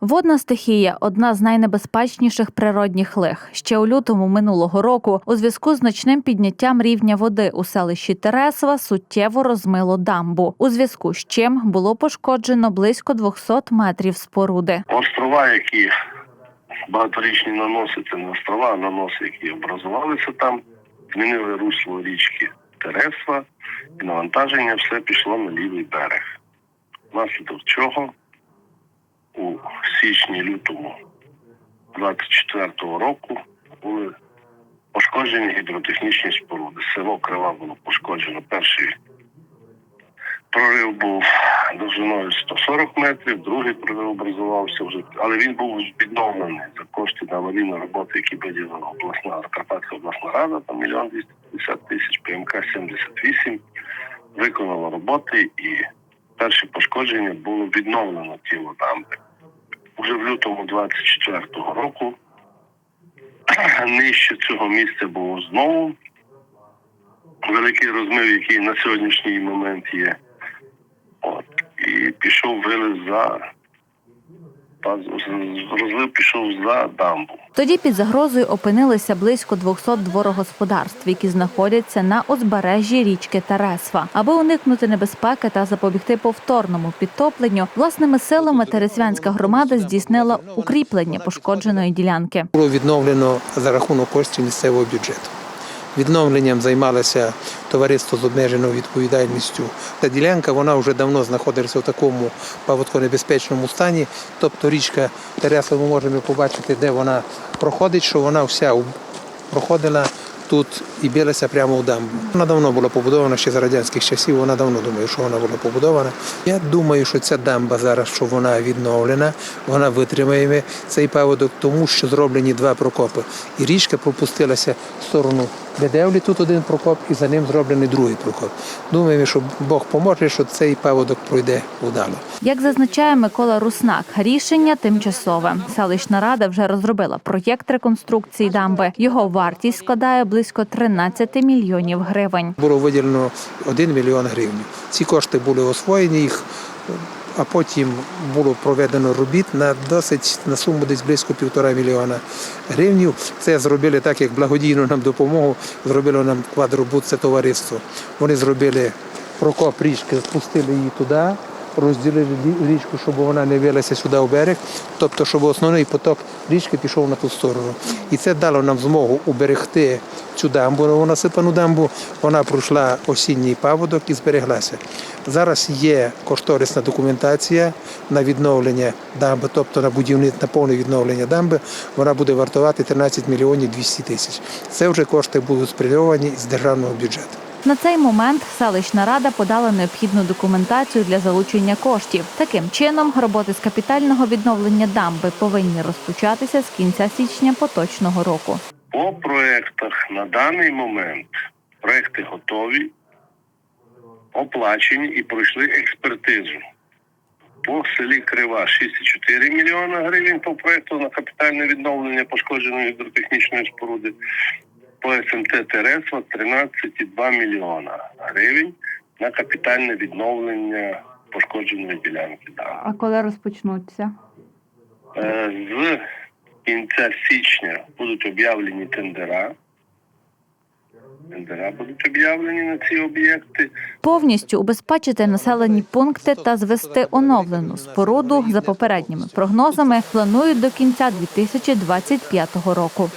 Водна стихія одна з найнебезпечніших природних лих. Ще у лютому минулого року, у зв'язку з значним підняттям рівня води у селищі Тересова суттєво розмило дамбу. У зв'язку з чим було пошкоджено близько 200 метрів споруди. Острова, які багаторічні наноси, це не острова, а наноси, які образувалися там, змінили русло річки Тересва, і навантаження все пішло на лівий берег. Внаслідок чого у січні-лютому 24-го року були пошкоджені гідротехнічні споруди. Село Крива було пошкоджено. Перший прорив був довжиною 140 метрів, другий прорив образувався вже, але він був відновлений за кошти на аварійні роботи, які виділила обласна Карпатська обласна рада, там мільйон 250 тисяч, ПМК 78 виконала роботи і перше пошкодження було відновлено тіло дамби. Уже в лютому 24-го року нижче цього місця було знову великий розмив, який на сьогоднішній момент є. От. І пішов виліз за та розлив пішов за дамбу. Тоді під загрозою опинилися близько 200 дворогосподарств, які знаходяться на узбережжі річки Тересва. Аби уникнути небезпеки та запобігти повторному підтопленню, власними силами Тересвянська громада здійснила укріплення пошкодженої ділянки. було відновлено за рахунок коштів місцевого бюджету. Відновленням займалося товариство з обмеженою відповідальністю. Та ділянка вона вже давно знаходиться в такому паводконебезпечному стані. Тобто річка Тересла, ми можемо побачити, де вона проходить, що вона вся проходила тут і билася прямо в дамбу. Вона давно була побудована ще за радянських часів. Вона давно думаю, що вона була побудована. Я думаю, що ця дамба зараз, що вона відновлена, вона витримає цей паводок, тому що зроблені два прокопи. І річка пропустилася в сторону Бедевлі, тут один прокоп, і за ним зроблений другий прокоп. Думаю, що Бог поможе, що цей паводок пройде вдало. Як зазначає Микола Руснак, рішення тимчасове. Селищна рада вже розробила проєкт реконструкції дамби. Його вартість складає близько 13 мільйонів гривень. Було виділено 1 мільйон гривень. Ці кошти були освоєні їх, а потім було проведено робіт на досить на суму десь близько півтора мільйона гривень. Це зробили так, як благодійну нам допомогу. Зробило нам квадробут, це товариство. Вони зробили прокоп річки, спустили її туди. Розділили річку, щоб вона не вилася сюди у берег, тобто, щоб основний поток річки пішов на ту сторону. І це дало нам змогу уберегти цю дамбу, нову насипану дамбу. Вона пройшла осінній паводок і збереглася. Зараз є кошторисна документація на відновлення дамби, тобто на будівництво, на повне відновлення дамби. Вона буде вартувати 13 мільйонів 200 тисяч. Це вже кошти будуть спрямовані з державного бюджету. На цей момент селищна рада подала необхідну документацію для залучення коштів. Таким чином, роботи з капітального відновлення дамби повинні розпочатися з кінця січня поточного року. По проектах на даний момент проекти готові, оплачені і пройшли експертизу. По селі Крива 6,4 мільйона гривень по проекту на капітальне відновлення пошкодженої гідротехнічної споруди. По СМТ Тересва 13,2 мільйона гривень на капітальне відновлення пошкодженої ділянки. А коли розпочнуться? Е, З кінця січня будуть об'явлені тендера. Тендера будуть об'явлені на ці об'єкти. Повністю убезпечити населені пункти та звести оновлену споруду за попередніми прогнозами планують до кінця 2025 року.